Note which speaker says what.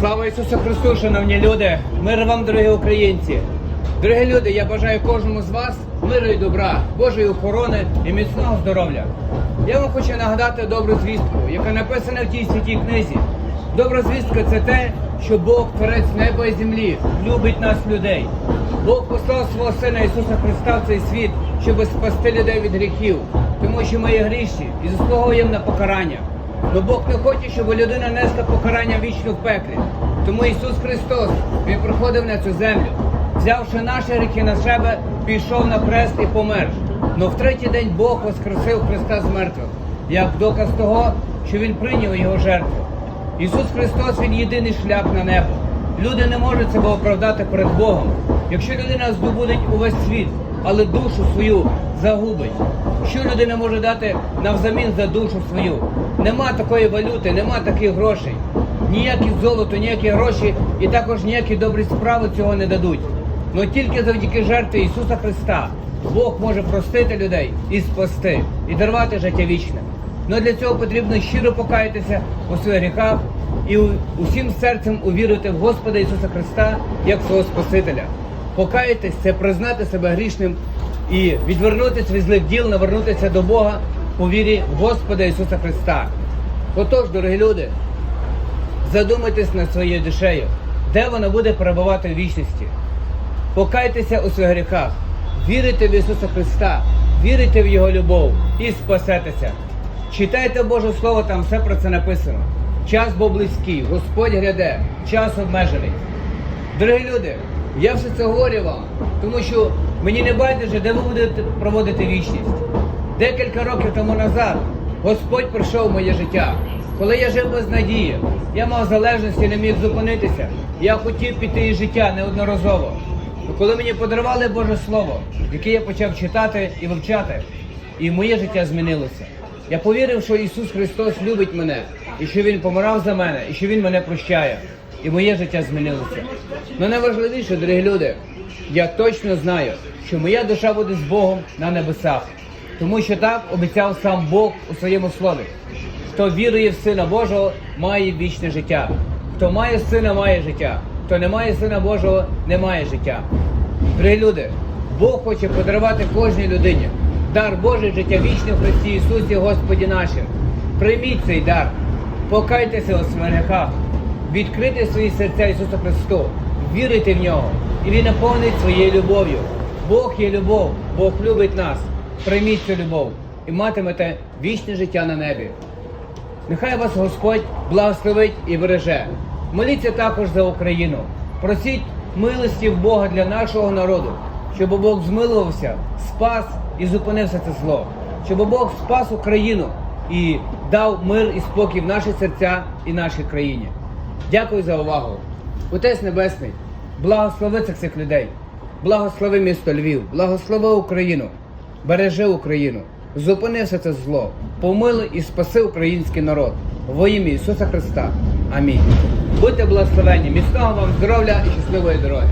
Speaker 1: Слава Ісусу Христу, шановні люди! Мир вам, дорогі українці! Дорогі люди, я бажаю кожному з вас миру і добра, Божої охорони і міцного здоров'я. Я вам хочу нагадати добру звістку, яка написана в тій святій книзі. Добра звістка це те, що Бог, Творець неба і землі, любить нас, людей. Бог послав свого Сина Ісуса Христа в цей світ, щоб спасти людей від гріхів, тому що ми є грішні і заслуговуємо на покарання. Но Бог не хоче, щоб людина несла покарання вічно в пеклі. Тому Ісус Христос Він приходив на цю землю, взявши наші гріхи на себе, пішов на хрест і помер. Но в третій день Бог воскресив Христа з мертвих, як доказ того, що Він прийняв його жертву. Ісус Христос Він єдиний шлях на небо. Люди не можуть себе оправдати перед Богом. Якщо людина здобудеть увесь світ, але душу свою загубить. Що людина може дати навзамін за душу свою? Нема такої валюти, нема таких грошей. Ніякі золото, ніякі гроші і також ніякі добрі справи цього не дадуть. Но тільки завдяки жертві Ісуса Христа Бог може простити людей і спасти, і дарувати життя вічне. Но для цього потрібно щиро покаятися у своїх гріхах і усім серцем увірити в Господа Ісуса Христа як свого Спасителя. Покаятись це признати себе грішним і відвернутися від злих діл, навернутися до Бога у вірі в Господа Ісуса Христа. Отож, дорогі люди, задумайтесь над своєю душею, де вона буде перебувати в вічності. Покайтеся у своїх гріхах, вірите в Ісуса Христа, вірите в Його любов і спасетеся. Читайте Боже Слово, там все про це написано. Час був близький, Господь гряде, час обмежений. Дорогі люди, я все це говорю вам, тому що мені не байдуже, де ви будете проводити вічність. Декілька років тому назад Господь прийшов в моє життя. Коли я жив без надії, я мав залежності, не міг зупинитися. Я хотів піти із життя неодноразово. Коли мені подарували Боже Слово, яке я почав читати і вивчати, і моє життя змінилося. Я повірив, що Ісус Христос любить мене, і що Він помирав за мене, і що Він мене прощає. І моє життя змінилося. Но найважливіше, дорогі люди, я точно знаю, що моя душа буде з Богом на небесах, тому що так обіцяв сам Бог у своєму слові. Хто вірує в Сина Божого, має вічне життя. Хто має сина, має життя. Хто не має сина Божого, не має життя. Дорогі люди, Бог хоче подарувати кожній людині дар Божий життя вічне в Христі Ісусі Господі нашим. Прийміть цей дар, покайтеся у своїх гріхах, відкрийте свої серця Ісусу Христу, вірите в нього, і Він наповнить своєю любов'ю. Бог є любов, Бог любить нас. Прийміть цю любов і матимете вічне життя на небі. Нехай вас Господь благословить і береже. Моліться також за Україну. Просіть милості в Бога для нашого народу, щоб Бог змилувався, спас і зупинився це зло, щоб Бог спас Україну і дав мир і спокій в наші серця і нашій країні. Дякую за увагу. Отець Небесний, благослови цих цих людей, благослови місто Львів, благослови Україну, бережи Україну, зупини все це зло, помили і спаси український народ. Во ім'я Ісуса Христа. Амінь. Будьте благословені, міцного вам здоров'я і щасливої дороги.